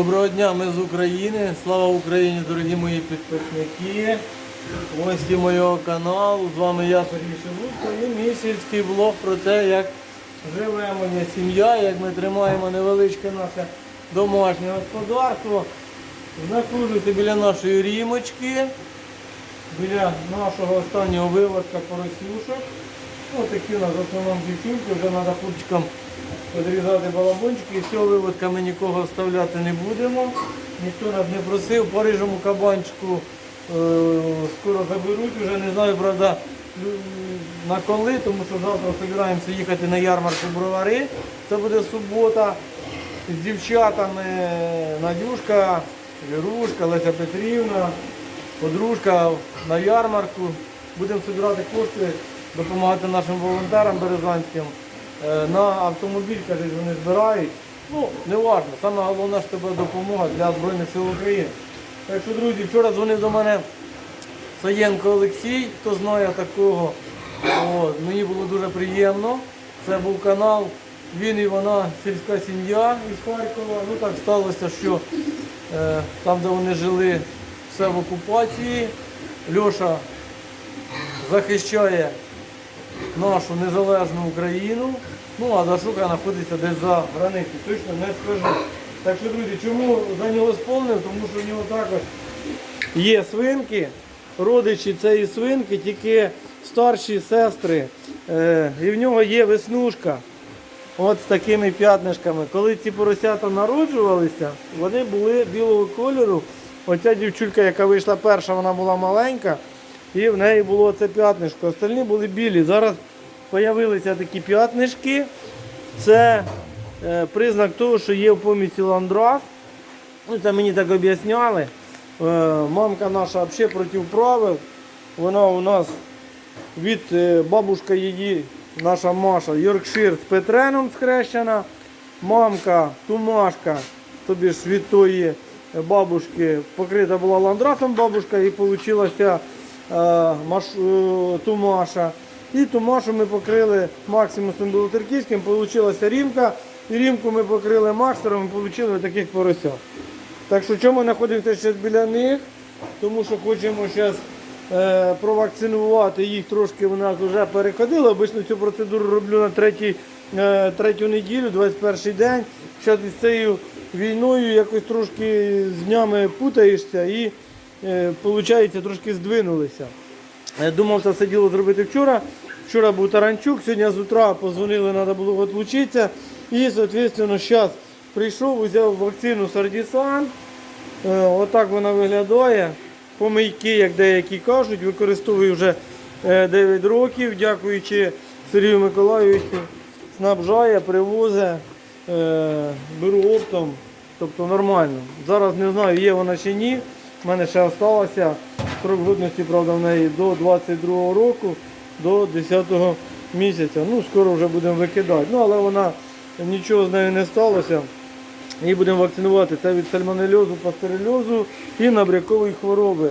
Доброго дня, ми з України. Слава Україні, дорогі мої підписники, гості моєго каналу. З вами я Сергій Шелудько і мій сільський блог про те, як живе моя сім'я, як ми тримаємо невеличке наше домашнє господарство. Знаходжуся біля нашої рімочки, біля нашого останнього виводка поросюшок. Ось такі у нас в основному дівчинки, вже треба хлопчикам підрізати балабончики. І цього виводка ми нікого вставляти не будемо. Ніхто нас не просив. По кабанчику е, скоро заберуть, вже не знаю, правда, на коли, тому що завтра збираємося їхати на ярмарку бровари. Це буде субота. З дівчатами Надюшка, Вірушка, Леся Петрівна, подружка на ярмарку. Будемо збирати кошти, допомагати нашим волонтерам березанським. Е, На автомобіль, кажуть, вони збирають. Ну, не важливо. Саме головне, що це допомога для Збройних сил України. Так що, друзі, вчора дзвонив до мене Саєнко Олексій, хто знає такого. От, мені було дуже приємно. Це був канал Він і вона сільська сім'я із Харкова. Ну так сталося, що е, там, де вони жили, все в окупації. Льоша захищає нашу незалежну Україну. Ну а Дашука знаходиться десь за границею. Точно не скажу. Так що, друзі, чому за нього сповнив? Тому що в нього також є свинки, родичі цієї свинки, тільки старші сестри. Е, і в нього є веснушка. От з такими п'ятнишками. Коли ці поросята народжувалися, вони були білого кольору. Оця дівчулька, яка вийшла перша, вона була маленька, і в неї було це п'ятнишко. Остальні були білі. Зараз з'явилися такі п'ятнишки. Це е, признак того, що є в помісті ландрас. Ну, це мені так об'ясняли. Е, мамка наша взагалі проти правил. Вона у нас від е, бабушка її, наша Маша, Йоркшир з Петреном схрещена. Мамка, Тумашка, тобі ж від тої бабушки покрита була ландрасом бабушка і вийшла Тумаша. І Тумашу ми покрили Максимусом Білотерківським, вийшла Рімка. І Рімку ми покрили Макстером і отримали таких поросят. Так що чому знаходимося ще біля них? Тому що хочемо зараз е, провакцинувати їх трошки. Нас вже переходили. Обично цю процедуру роблю на е, третю неділю, 21 день. Зараз із цією війною якось трошки з днями путаєшся е, виходить, трошки здвинулися. Я думав це все діло зробити вчора. Вчора був Таранчук, сьогодні з утра позвонили, треба було відлучитися. І, соответственно, зараз прийшов, взяв вакцину Сардісан. Е, Отак вона виглядає. Помийки, як деякі кажуть, використовую вже е, 9 років, дякуючи Сергію Миколайовичу, снабжає, привозить, е, беру оптом, тобто нормально. Зараз не знаю, є вона чи ні. У мене ще залишилося срок годності, правда, в неї до 22 року, до 10 місяця. Ну, скоро вже будемо викидати. Ну, але вона нічого з нею не сталося. Її будемо вакцинувати. Це від сальмонельозу, пастерельозу і набрякової хвороби.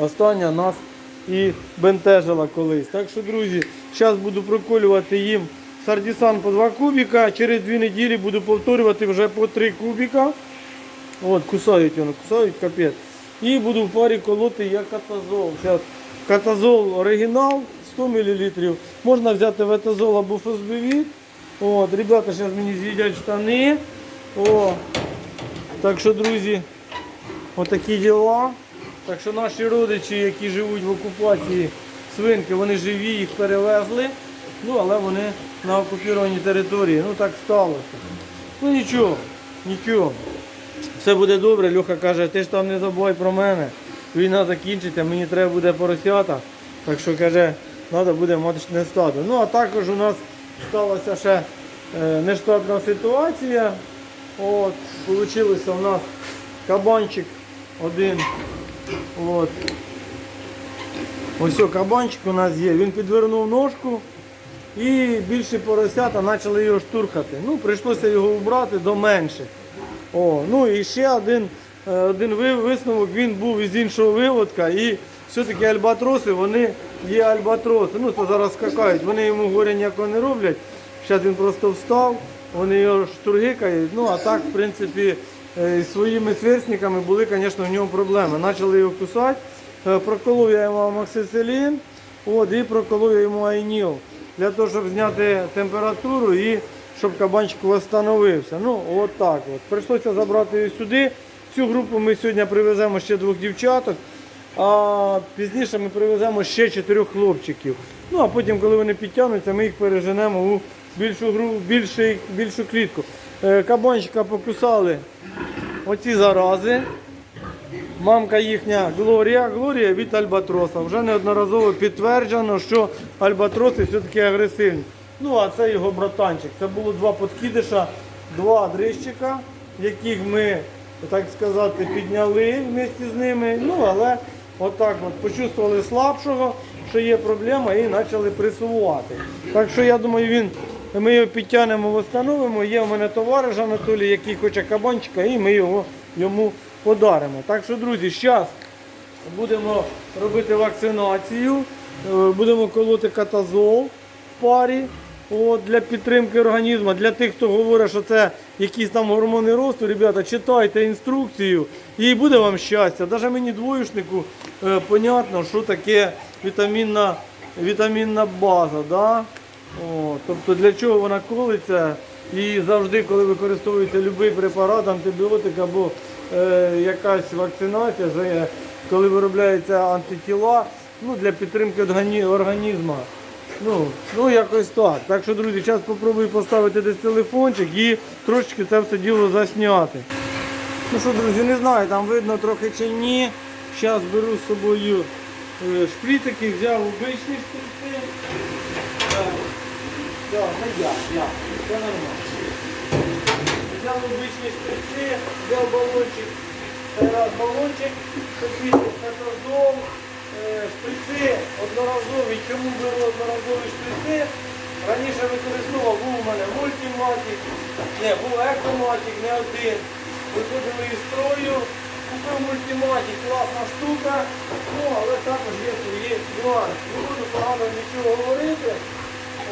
Остання нас і бентежила колись. Так що, друзі, зараз буду проколювати їм сардісан по 2 кубіка. Через 2 неділі буду повторювати вже по 3 кубіка. От, кусають воно, кусають капець. І буду в парі колоти як катазол. Зараз катазол оригінал 100 мл. Можна взяти ветазол або фосбивіт. От, ребята зараз мені з'їдять штани. О, так що, друзі, отакі діла. Так що наші родичі, які живуть в окупації свинки, вони живі, їх перевезли. Ну, але вони на окупованій території. Ну так сталося. Ну нічого, нічого. Все буде добре. Льоха каже, ти ж там не забувай про мене. Війна закінчиться, мені треба буде поросята. Так що каже, треба буде маточне стадо. Ну а також у нас сталася ще е, нештатна ситуація. От, Получилося у нас кабанчик один. От. Ось кабанчик у нас є. Він підвернув ножку і більші поросята почали його штурхати. Ну, прийшлося його убрати до менших. О, ну і ще один, е, один висновок, він був із іншого виводка. І все-таки альбатроси, вони є альбатроси. Ну, то зараз скакають, вони йому горя ніякого не роблять. Зараз він просто встав, вони його штургикають. Ну, а так, в принципі, е, зі своїми сверстниками були, звісно, в нього проблеми. Почали його кусати, Е, проколов я йому амоксицилін, от, і проколов я йому айніл для того, щоб зняти температуру і щоб кабанчик встановився. Ну, от так от. Прийшлося забрати її сюди. Цю групу ми сьогодні привеземо ще двох дівчаток, а пізніше ми привеземо ще чотирьох хлопчиків. Ну, а потім, коли вони підтягнуться, ми їх переженемо у більшу гру, більшу, більшу клітку. Е, Кабанчика покусали оці зарази. Мамка їхня Глорія, Глорія від Альбатроса. Вже неодноразово підтверджено, що альбатроси все-таки агресивні. Ну, а це його братанчик. Це було два подкидиша, два дрищика, яких ми, так сказати, підняли вместе з ними. Ну, але отак от почувствували слабшого, що є проблема, і почали пресувати. Так що я думаю, він. Ми його підтягнемо, встановимо. Є в мене товариш Анатолій, який хоче кабанчика, і ми його йому подаримо. Так що, друзі, зараз будемо робити вакцинацію, е, будемо колоти катазол в парі от, для підтримки організму. Для тих, хто говорить, що це якісь там гормони росту, ребята, читайте інструкцію і буде вам щастя. Навіть мені двоюшнику е, понятно, що таке вітамінна, вітамінна база. Да? О, тобто для чого вона колиться і завжди, коли використовуєте будь-який препарат, антибіотик або е, якась вакцинація, коли виробляються антитіла ну, для підтримки органі- організму. Ну, ну якось так. Так що, друзі, зараз спробую поставити десь телефончик і трошечки це все діло засняти. Ну що, друзі, не знаю, там видно трохи чи ні. Зараз беру з собою е, шприцики, взяв обичні шприци. Так, не я, я. Це нормально. Взяв обичні шприци, взяв балончик, раз балончик, шприцик катазол, е, шприци одноразові. Чому беру одноразові шприци? Раніше використовував, був у мене мультиматик, не, був екоматик, не один. Виходили із строю, купив мультиматик, класна штука, ну, але також є свої нюанси. Не буду погано нічого говорити.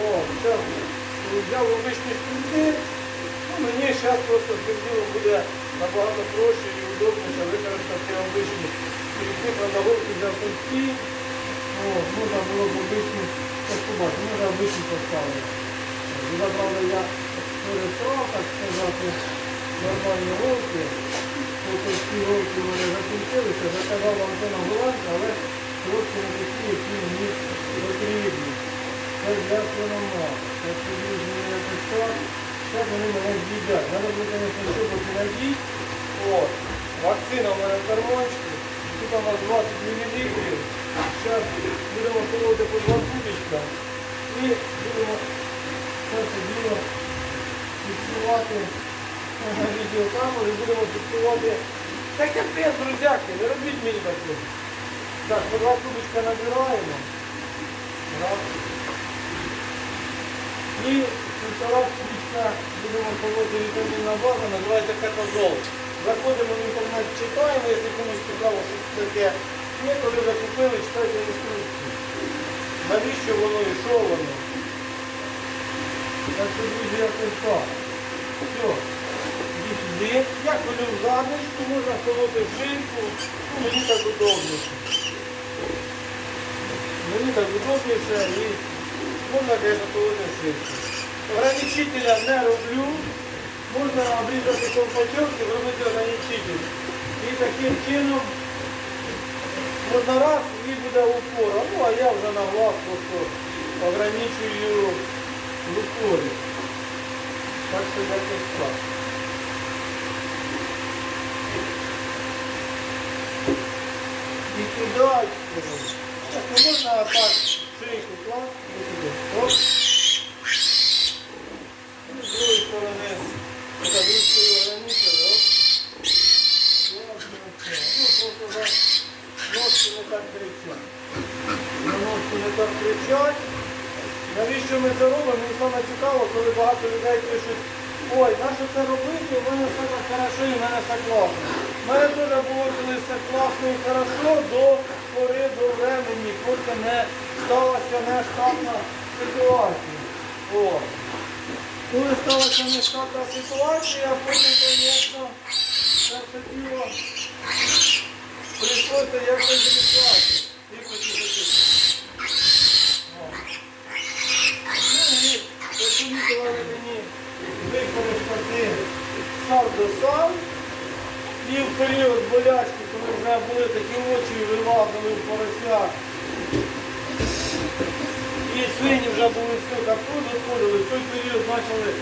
О, зараз взяв обичні шприци. Ну, мені зараз просто з буде набагато проще і удобніше використати обичні продавовки для тонкі. О, можна було б обичні поступати, можна обичні поставити. Правда, я перестав, так сказати, нормальні голки. Тобто ці голки в мене закінчилися, заказав антенна голландська, але трошки не такі, які мені потрібні. Це для свиноматки. Це мені якось так. Зараз вони мене з'їдять. Треба буде, звісно, щупати надіть. От. Вакцина в мене в карманчику. Тут у нас 20 мл. Зараз будемо колоти по два кубичка. І будемо це діло фіксувати на відеокамеру і будемо фіксувати. Це капець, друзяки, не робіть мені таке. Так, по два кубичка набираємо. Раз. І півтора кубичка будемо колоти вітамінна база, називається катазол. Заходимо в інтернет, читаємо, якщо комусь цікаво, що це таке. І коли вже купили, читайте інструкцію. Навіщо воно і що воно? Так що, друзі, якось так. Все. Іди сюди. Я колю в задничку, можна колоти в жінку. Ну, мені так удобніше. Мені так удобніше і можна, звісно, колоти в жінку. Ограничителя не роблю. Можна обрізати ковпачок і зробити ограничитель. І таким чином можна раз і буде упора. Ну, а я вже на глаз просто ограничую в упорі. Так що якось так. І туди. Так, ну можна так шийку класти і туди. Не так кричать. Навіщо ми це робимо? Мені саме цікаво, коли багато людей пишуть, ой, нащо це робити, у мене все так хорошо і в мене все класно. У мене теж було колись все класно і хорошо до пори до времени, поки не сталася нештатна ситуація. О. Коли сталася нештатна ситуація, потім, все діло прийшлося якось рішати. І посовітували мені сам до сам. І в період болячки, коли вже були такі очі вилазили в поросят. І свині вже були все так доходили, в той період почали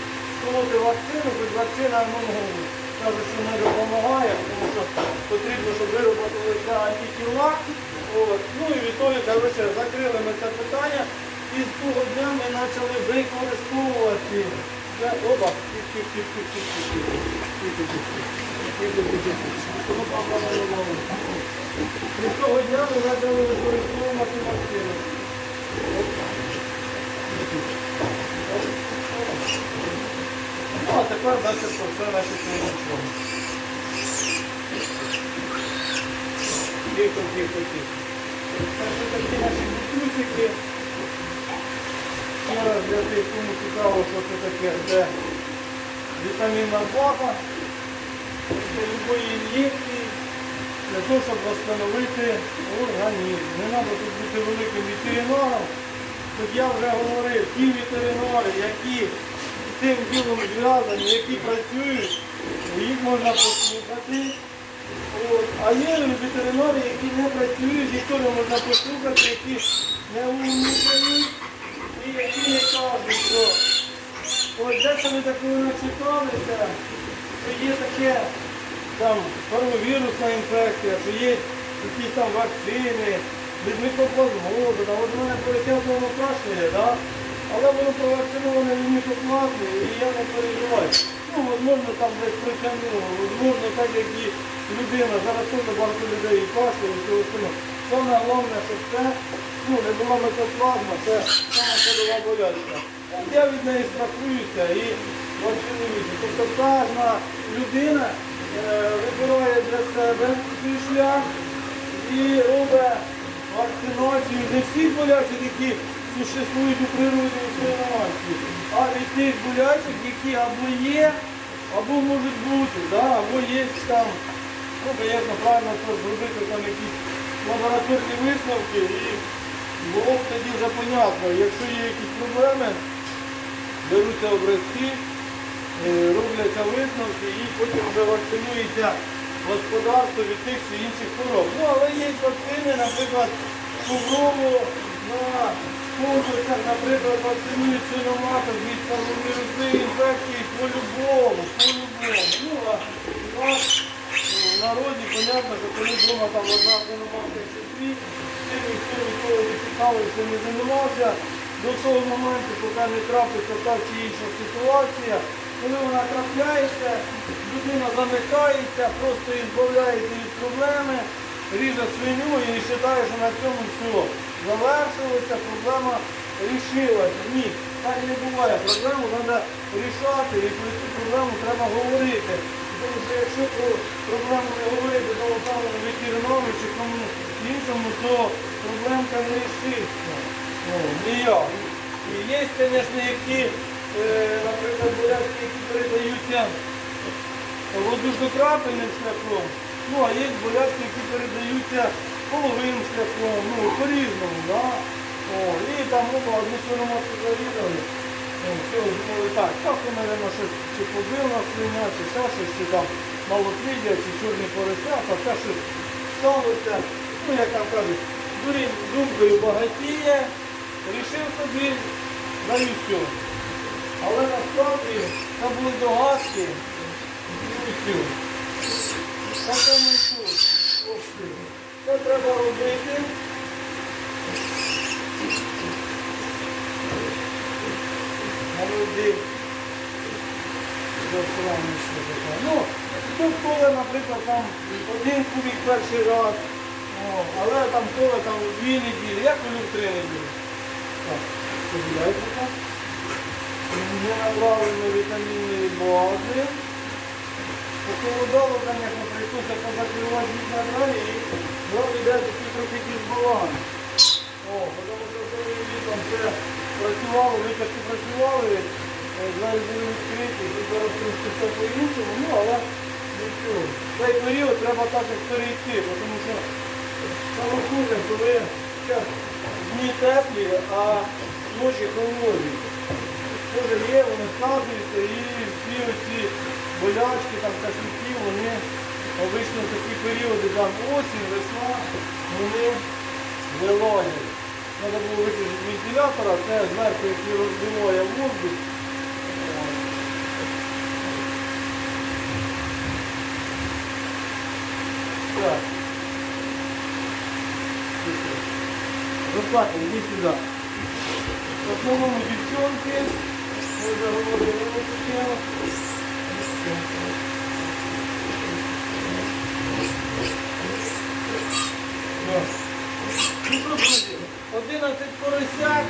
колоти вакцину, хоч вакцина ну, Каже, що ми допомагає, тому що потрібно, щоб вироботилися антитіла. От. Ну і відтоді коротше, закрили ми це питання. І з того дня ми почали використовувати. Це, оба. І з того дня ми почали використовувати вакцину. Thank you. Ну, а тепер далі про все наші нічого. Тихо, тихо, тихо. Ще такі наші бутусики. Ще раз для тих, кому цікаво, що це таке, це вітамінна база для любої ін'єкції, для того, щоб встановити організм. Не треба тут бути великим ветеринаром. Тут я вже говорив, ті ветеринари, які цим ділом зв'язані, які працюють, їх можна послухати. А є ветеринари, які не працюють, їх теж можна послухати, які не умнічають і які не кажуть, що ось десь ми такого начиталися, що є таке там коронавірусна інфекція, що є якісь там вакцини, від мікоплазмозу, там от мене полетів кашляє, да? Але воно провакциноване від мікоплазми, і я не переживаю. Ну, можливо, там десь притягнуло, можливо, так як і людина, зараз теж багато людей і кашляє, і все остальне. Саме головне, щоб це ну, не була мікоплазма, це саме ходова болячка. Я від неї страхуюся і вакцинуюся. Тобто кожна людина е, вибирає для себе свій шлях і робить вакцинацію не всіх болячок, які существують у природі у свиноматці, а від тих болячок, які або є, або можуть бути, да? або є там, ну, звісно, правильно зробити там якісь лабораторні висновки і було б тоді вже понятно, якщо є якісь проблеми, беруться образці, е, робляться висновки і потім вже вакцинується господарство від тих чи інших хвороб. Ну, але є вакцини, наприклад, хворобу на конкурсах, наприклад, вакцинують свиноматок від парвовірусної інфекції по-любому, по-любому. Ну, а у нас в народі, понятно, що коли вдома там одна свиноматка чи дві, цим ніхто ніколи не цікавився, не займався до того моменту, поки не трапиться та чи інша ситуація, коли вона трапляється, людина замикається, просто ізбавляється від проблеми, ріже свиню і вважає, що на цьому все завершилося, проблема рішилася. Ні, так не буває. Проблему треба рішати і про цю проблему треба говорити. Тому що якщо про проблему не говорити до самому ветеринару чи кому іншому, то проблемка не рішиться. Ну, ніяк. І є, звісно, які, е, наприклад, болячки, які передаються воздушно-крапельним шляхом, ну, а є болячки, які передаються половим шляхом, ну, по-різному, да? І там ну, одну зарізали. О, все, думали, так, так, у мене щось чи побила свиня, чи ще щось, чи там малопліддя, чи чорні поросята, ще щось сталося. Ну, як там кажуть, дурень думкою багатіє, рішив собі, даю все. Але насправді це були догадки і все. Так само і тут. Ось ти. Це треба робити. Ну, тут коли, наприклад, там один кубик перший раз, але там коли там дві неділі, я колю в три неділі. Так, поділяйте так. Ми вітамінної бази. Похолодало, звісно, прийшлося позакривати вікна двері і зразу йде такий трохи дисбаланс. О, тому що коли літом це працювало, витяжки працювали, е, двері були відкриті, тут зараз все по-іншому, ну але цього. Цей період треба так як перейти, тому що саме хуже, коли дні теплі, а ночі холодні. Тоже є, вони сказуються і всі оці болячки, там кашлюки, вони обично в такі періоди, там осінь, весна, вони вилазять. Треба було виключити вентилятора, це зверху, який роздуває воздух. Так. Руслан, иди сюда. В основном девчонки. Мы уже говорили на эту тему. Да. Ну що, друзі, 11 поросят,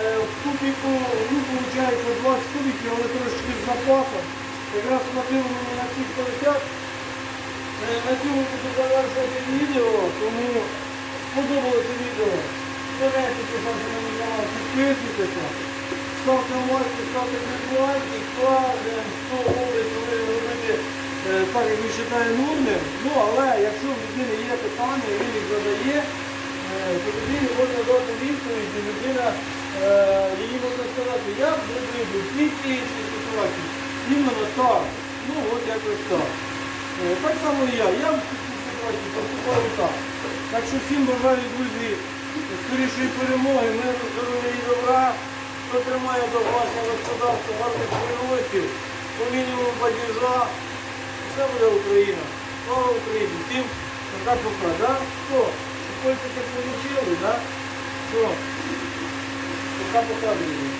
е, в кубіку, ну, виходить 20 кубиків, але трошки з запасом. Якраз хватило на цих поросят. Е, На цьому буду завершувати відео, тому сподобалося відео. Ставайте, ставте на мій канал, підписуйтеся, ставте лайки, ставте дизлайки, кажемо, що робить, коли робити так, як він вважає нормним. Ну, але якщо в людини є питання, він їх задає, е, то людині можна дати відповідь, і людина, е, її можна сказати, я зробив би в цій цій ситуації. Іменно так. Ну, от якось так. Е, Так само і я. Я в цій ситуації поступаю так. Так що всім бажаю, друзі, скорішої перемоги, миру, здоров'я і добра. Хто тримає домашнє господарство, гарних приростів, по мінімуму падіжа. Все буде Україна. Слава Україні! Всім пока-пока, да? Що? Шукайте так получили, да? Що? Пока-пока, друзі.